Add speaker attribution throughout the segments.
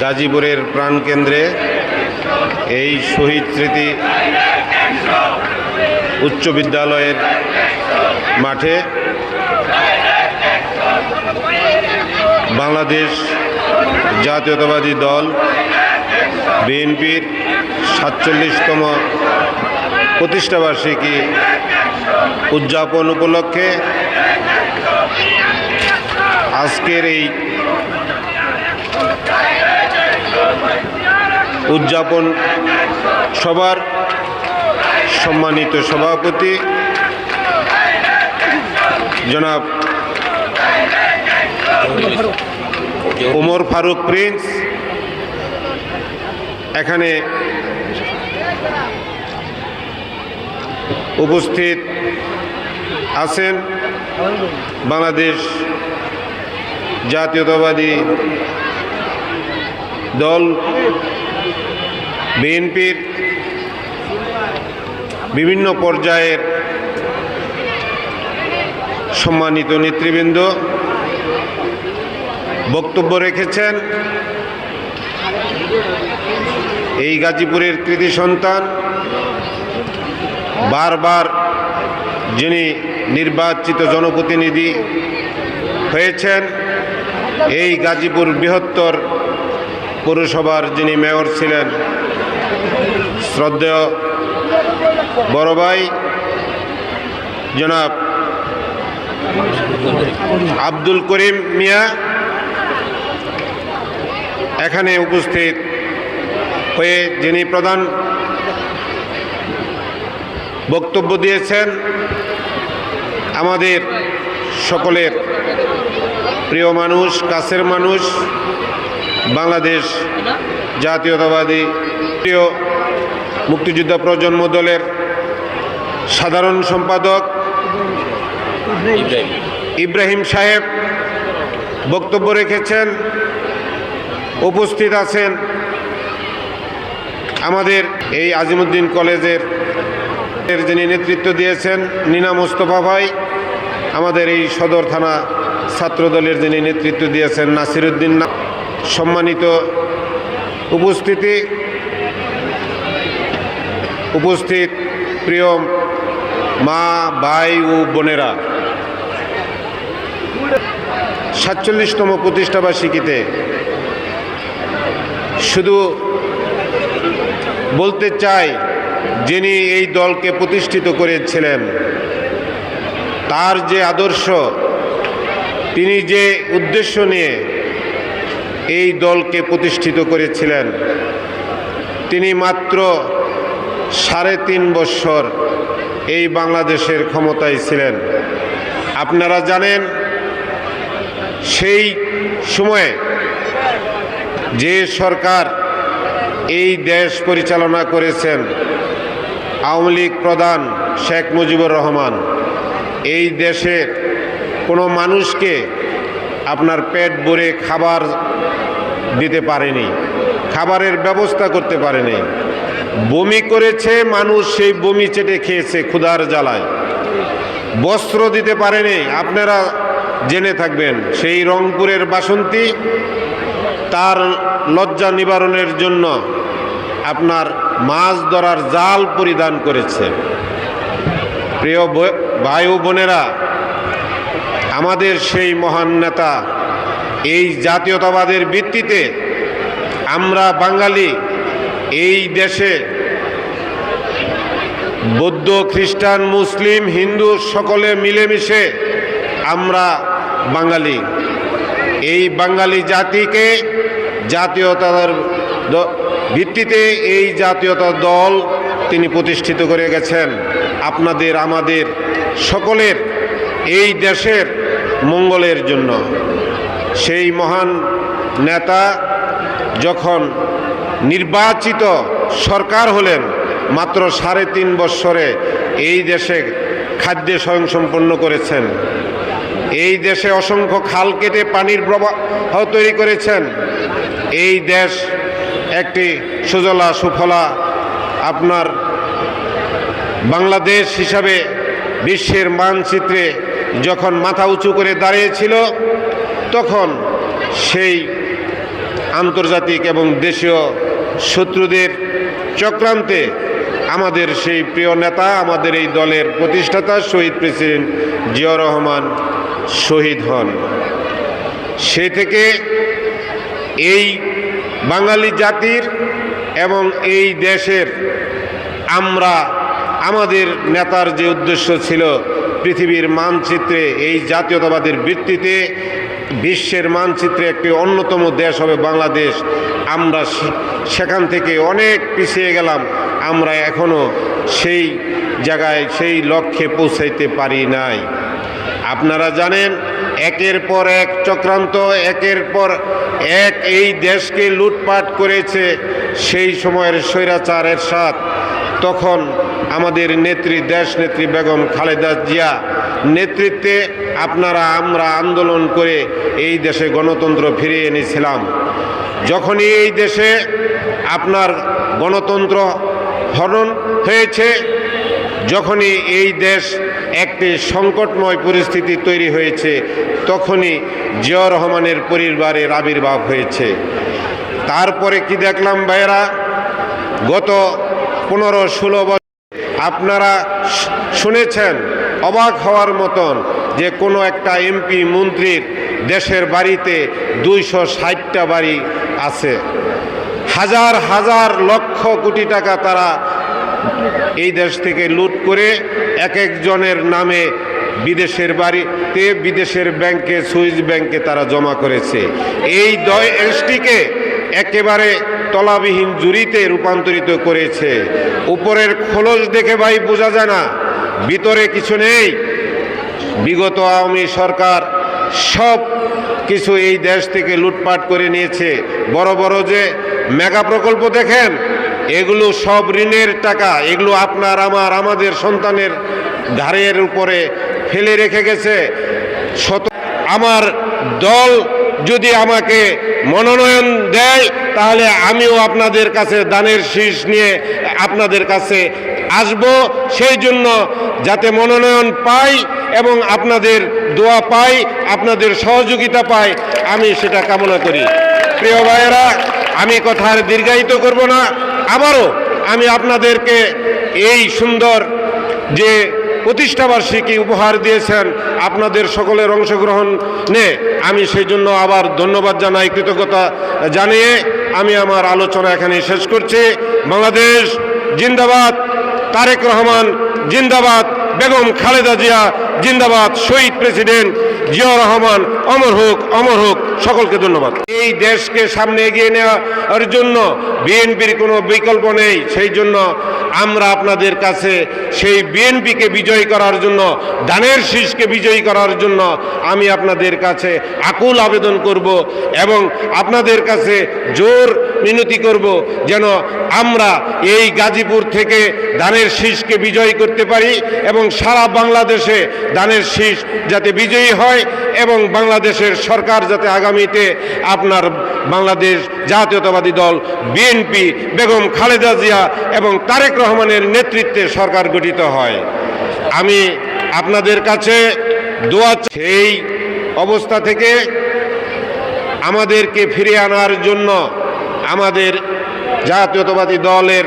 Speaker 1: গাজীপুরের প্রাণকেন্দ্রে এই শহীদ স্মৃতি উচ্চ বিদ্যালয়ের মাঠে বাংলাদেশ জাতীয়তাবাদী দল বিএনপির সাতচল্লিশতম প্রতিষ্ঠাবার্ষিকী উদযাপন উপলক্ষে আজকের এই উদযাপন সবার সম্মানিত সভাপতি জনাব ওমর ফারুক প্রিন্স। এখানে উপস্থিত আছেন বাংলাদেশ জাতীয়তাবাদী দল, বিএনপির বিভিন্ন পর্যায়ের সম্মানিত নেতৃবৃন্দ বক্তব্য রেখেছেন এই গাজীপুরের কৃতি সন্তান, বারবার যিনি নির্বাচিত জনপ্রতিনিধি হয়েছেন, এই গাজীপুর বৃহত্তর পৌরসভার যিনি মেয়র ছিলেন, শ্রদ্ধেয় বড় ভাই জনাব আব্দুল করিম মিয়া, এখানে উপস্থিত হয়ে যিনি প্রধান বক্তব্য দিয়েছেন, আমাদের সকলের প্রিয় মানুষ, কাছের মানুষ বাংলাদেশ জাতীয়তাবাদী প্রিয় মুক্তিযোদ্ধা প্রজন্ম দলের সাধারণ সম্পাদক ইব্রাহিম। সাহেব বক্তব্য রেখেছেন উপস্থিত আছেন আমাদের এই আজিমুদ্দিন কলেজের এর যিনি নেতৃত্ব দিয়েছেন নিনা মোস্তফা ভাই আমাদের এই সদর থানা ছাত্রদলের যিনি নেতৃত্ব দিয়েছেন নাসিরুদ্দিন না সম্মানিত উপস্থিতি, উপস্থিত প্রিয় মা, ভাই ও বোনেরা। সাতচল্লিশতম প্রতিষ্ঠাবার্ষিকীতে শুধু বলতে চাই, যিনি এই দলকে প্রতিষ্ঠিত করেছিলেন, তার যে আদর্শ, তিনি যে উদ্দেশ্য নিয়ে এই দলকে প্রতিষ্ঠিত করেছিলেন। তিনি মাত্র সাড়ে তিন বৎসর এই বাংলাদেশের ক্ষমতায় ছিলেন। আপনারা জানেন, সেই সময়ে যে সরকার এই দেশ পরিচালনা করেছেন আওয়ামী লীগ প্রধান শেখ মুজিবুর রহমান, এই দেশের কোনো মানুষকে আপনার পেট ভরে খাবার দিতে পারেনি, খাবারের ব্যবস্থা করতে পারেনি। বমি করেছে, মানুষ সেই বমি চেটে খেয়েছে ক্ষুধার জ্বালায়। বস্ত্র দিতে পারেনি, আপনারা জেনে থাকবেন, সেই রংপুরের বাসন্তী তার লজ্জা নিবারণের জন্য আপনার মাছ ধরার জাল পরিধান করেছে। প্রিয় ভাই ও বোনেরা আমাদের সেই মহান নেতা, এই জাতীয়তাবাদের ভিত্তিতে আমরা বাঙালি, এই দেশে বৌদ্ধ, খ্রিস্টান, মুসলিম, হিন্দু সকলে মিলেমিশে আমরা বাঙালি। এই বাঙালি জাতিকে জাতীয়তার ভিত্তিতে এই জাতীয়তা দল তিনি প্রতিষ্ঠিত করে গেছেন। আপনাদের, আমাদের সকলের এই দেশের মঙ্গলের জন্য। সেই মহান নেতা যখন নির্বাচিত সরকার হলেন, মাত্র সাড়ে তিন বৎসরে এই দেশে খাদ্যে স্বয়ংসম্পন্ন করেছেন। এই দেশে অসংখ্য খাল কেটে পানির প্রবাহ তৈরি করেছেন। এই দেশ একটি সুজলা সুফলা আপনার বাংলাদেশ হিসাবে বিশ্বের মানচিত্রে যখন মাথা উঁচু করে দাঁড়িয়েছিল, তখন সেই আন্তর্জাতিক এবং দেশীয় শত্রুদের চক্রান্তে আমাদের সেই প্রিয় নেতা, আমাদের এই দলের প্রতিষ্ঠাতা শহীদ প্রেসিডেন্ট জিয়া রহমান শহীদ হন। সে থেকে এই বাঙালি জাতির এবং এই দেশের আমরা, আমাদের নেতার যে উদ্দেশ্য ছিল পৃথিবীর মানচিত্রে, এই জাতীয়তাবাদের ভিত্তিতে বিশ্বের মানচিত্রে একটি অন্যতম দেশ হবে বাংলাদেশ। আমরা সেখান থেকে অনেক পিছিয়ে গেলাম। আমরা এখনও সেই জায়গায়, সেই লক্ষ্যে পৌঁছাইতে পারি নাই। আপনারা জানেন, একের পর এক চক্রান্ত, একের পর এক এই দেশকে লুটপাট করেছে সেই সময়ের স্বৈরাচার এরশাদ। তখন আমাদের নেত্রী, দেশ নেত্রী বেগম খালেদা জিয়া নেতৃত্বে আপনারা, আমরা আন্দোলন করে এই দেশে গণতন্ত্র ফিরিয়ে এনেছিলাম। যখনই এই দেশে আপনার গণতন্ত্র হরণ হয়েছে, যখনই এই দেশ একটি সংকটময় পরিস্থিতি তৈরি হয়েছে, তখনই জিয়া রহমানের পরিবারের আবির্ভাব হয়েছে। তারপরে কি দেখলাম ভাইয়েরা? গত পনেরো ষোলো বছর আপনারা শুনেছেন, অবাক হওয়ার মতন যে কোনো একটা এমপি, মন্ত্রীর দেশের বাড়িতে দুইশো ষাটটা বাড়ি আছে। হাজার হাজার লক্ষ কোটি টাকা তারা এই দেশ থেকে লুট করে এক একজনের নামে বিদেশের বাড়িতে, বিদেশের ব্যাংকে, সুইস ব্যাংকে তারা জমা করেছে। এই দয় এসটিকে একেবারে তলাবিহীন জুরিতে রূপান্তরিত করেছে। উপরের খোলস দেখে ভাই বোঝা যায় না, ভিতরে কিছু নেই। বিগত আওয়ামী সরকার সব কিছু এই দেশ থেকে লুটপাট করে নিয়েছে। বড় বড় যে মেগা প্রকল্প দেখেন, এগুলো সব ঋণের টাকা, এগুলো আপনার, আমার, আমাদের সন্তানের ঘাড়ের উপরে ফেলে রেখে গেছে। শত আমার দল যদি আমাকে মনোনয়ন দেয়, তাহলে আমিও আপনাদের কাছে দানের শীষ নিয়ে আপনাদের কাছে আসব। সেই জন্য যাতে মনোনয়ন পাই এবং আপনাদের দোয়া পাই, আপনাদের সহযোগিতা পাই, আমি সেটা কামনা করি। প্রিয় ভাইয়েরা, আমি কথার দীর্ঘায়িত করব না। আবারও আমি আপনাদেরকে এই সুন্দর যে প্রতিষ্ঠাবার্ষিকী উপহার দিয়েছেন আপনাদের সকলের অংশগ্রহণ নে আমি সেই জন্য আবার ধন্যবাদ জানাই, কৃতজ্ঞতা জানিয়ে আমি আমার আলোচনা এখানে শেষ করছি। বাংলাদেশ জিন্দাবাদ, তারেক রহমান জিন্দাবাদ, বেগম খালেদা জিয়া জিন্দাবাদ, শহীদ প্রেসিডেন্ট জিয়া রহমান, অমর হোক অমর হোক, সকলকে ধন্যবাদ। এই দেশকে সামনে এগিয়ে নেওয়ার জন্য বিএনপির কোনো বিকল্প নেই, সেই জন্য আমরা আপনাদের কাছে সেই বিএনপিকে বিজয়ী করার জন্য দানের শীষকে বিজয়ী করার জন্য আমি আপনাদের কাছে আকুল আবেদন করব এবং আপনাদের কাছে জোর মিনতি করব যেন আমরা এই গাজীপুর থেকে ধানের শীষকে বিজয়ী করতে পারি এবং সারা বাংলাদেশে ধানের শীষ যাতে বিজয়ী হয় এবং বাংলাদেশের সরকার যাতে আগামীতে আপনার বাংলাদেশ জাতীয়তাবাদী দল বিএনপি, বেগম খালেদা জিয়া এবং তারেক রহমানের নেতৃত্বে সরকার গঠিত হয়। আমি আপনাদের কাছে দোয়া সেই অবস্থা থেকে আমাদেরকে ফিরে আনার জন্য আমাদের জাতীয়তাবাদী দলের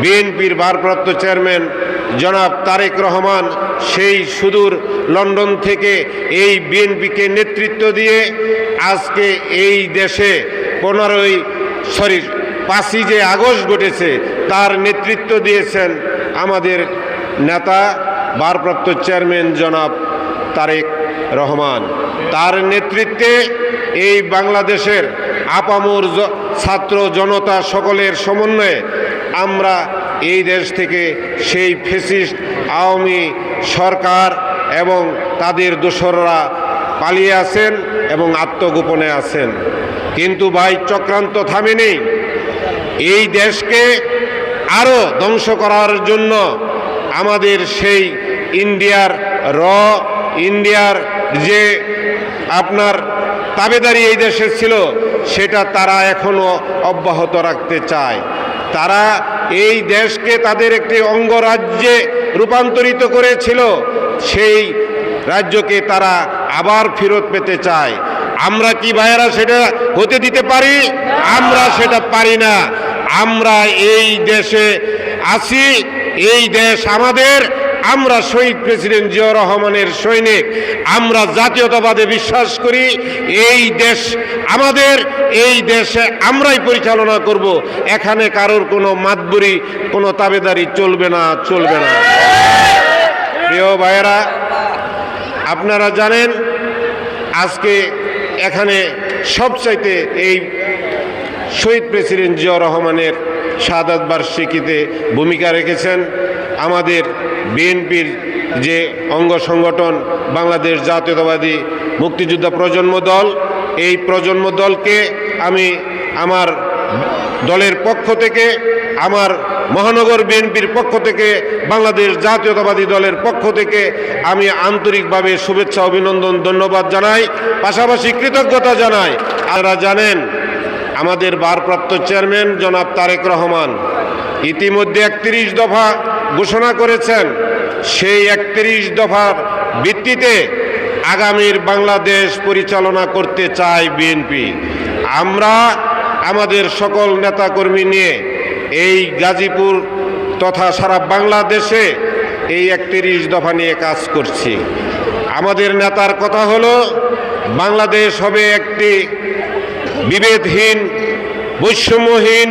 Speaker 1: বিএনপির ভারপ্রাপ্ত চেয়ারম্যান জনাব তারেক রহমান সেই সুদূর লন্ডন থেকে এই বিএনপিকে নেতৃত্ব দিয়ে আজকে এই দেশে পনেরোই, সরি, পাঁচই যে আগস্ট ঘটেছে, তার নেতৃত্ব দিয়েছেন আমাদের নেতা, ভারপ্রাপ্ত চেয়ারম্যান জনাব তারেক রহমান। তার নেতৃত্বে এই বাংলাদেশের আপামর ছাত্র জনতা সকলের সমন্বয়ে আমরা এই দেশ থেকে সেই ফেসিস্ট আওয়ামী সরকার এবং তাদের দোসররা পালিয়ে আছেন এবং আত্মগোপনে আছেন। কিন্তু ভাই, চক্রান্ত থামেনি। এই দেশকে আরও ধ্বংস করার জন্য আমাদের সেই ইন্ডিয়ার র, ইন্ডিয়ার যে আপনার তাবেদারি এই দেশে ছিল, সেটা তারা এখনও অব্যাহত রাখতে চায়। তারা এই দেশকে তাদের একটি অঙ্গরাজ্যে রূপান্তরিত করেছিল। সেই রাজ্যকে তারা আবার ফেরত পেতে চায়। আমরা কি ভাইয়েরা সেটা হতে দিতে পারি? আমরা সেটা পারি না। আমরা এই দেশে আসি এই দেশ আমাদের আমরা শহীদ প্রেসিডেন্ট জিয়াউর রহমানের সৈনিক, আমরা জাতীয়তাবাদে বিশ্বাস করি, এই দেশ আমাদের, এই দেশে আমরাই পরিচালনা করব। এখানে কারোর কোনো মাতবুরি, কোনো তাবেদারি চলবে না চলবে না। প্রিয় ভাইয়েরা, আপনারা জানেন, আজকে এখানে সবচাইতে এই শহীদ প্রেসিডেন্ট জিয়া রহমানের শাহাদ বার্ষিকীতে ভূমিকা রেখেছেন। আমাদের বিএনপির যে অঙ্গ সংগঠন বাংলাদেশ জাতীয়তাবাদী মুক্তিযোদ্ধা প্রজন্ম দল, এই প্রজন্ম দলকে আমি আমার দলের পক্ষ থেকে, আমার মহানগর বিএনপির পক্ষ থেকে, বাংলাদেশ জাতীয়তাবাদী দলের পক্ষ থেকে আমি আন্তরিকভাবে শুভেচ্ছা, অভিনন্দন, ধন্যবাদ জানাই। পাশাপাশি কৃতজ্ঞতা জানাই। আপনারা জানেন, আমাদের ভারপ্রাপ্ত চেয়ারম্যান জনাব তারেক রহমান ইতিমধ্যে একত্রিশ দফা ঘোষণা করেছেন, সেই একত্রিশ দফার ভিত্তিতে আগামীর বাংলাদেশ পরিচালনা করতে চায় বিএনপি। আমরা আমাদের সকল নেতাকর্মী নিয়ে এই গাজীপুর তথা সারা বাংলাদেশে এই একত্রিশ দফা নিয়ে কাজ করছি। আমাদের নেতার কথা হলো, বাংলাদেশ হবে একটি বিভেদহীন, বৈষম্যহীন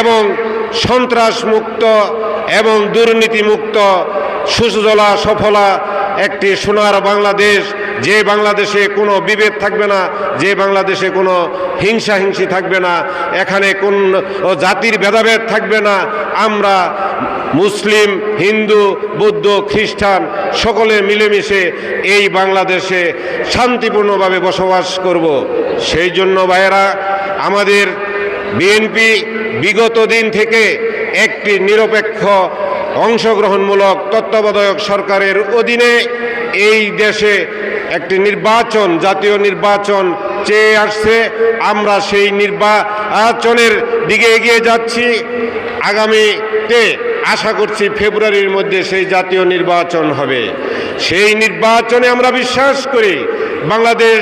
Speaker 1: এবং সন্ত্রাসমুক্ত এবং দুর্নীতিমুক্ত, সুজলা, সফলা একটি সোনার বাংলাদেশ। যে বাংলাদেশে কোনো বিভেদ থাকবে না, যে বাংলাদেশে কোনো হিংসা হিংসি থাকবে না, এখানে কোন জাতির ভেদাভেদ থাকবে না। আমরা মুসলিম, হিন্দু, বৌদ্ধ, খ্রিস্টান সকলে মিলেমিশে এই বাংলাদেশে শান্তিপূর্ণভাবে বসবাস করব। সেই জন্য ভাইয়েরা, আমাদের বিএনপি বিগত দিন থেকে একটি নিরপেক্ষ অংশগ্রহণমূলক তত্ত্বাবধায়ক সরকারের অধীনে এই দেশে একটি নির্বাচন, জাতীয় নির্বাচন চেয়ে আসছে। আমরা সেই নির্বাচনের দিকে এগিয়ে যাচ্ছি। আগামীতে আশা করছি ফেব্রুয়ারির মধ্যে সেই জাতীয় নির্বাচন হবে। সেই নির্বাচনে আমরা বিশ্বাস করি বাংলাদেশ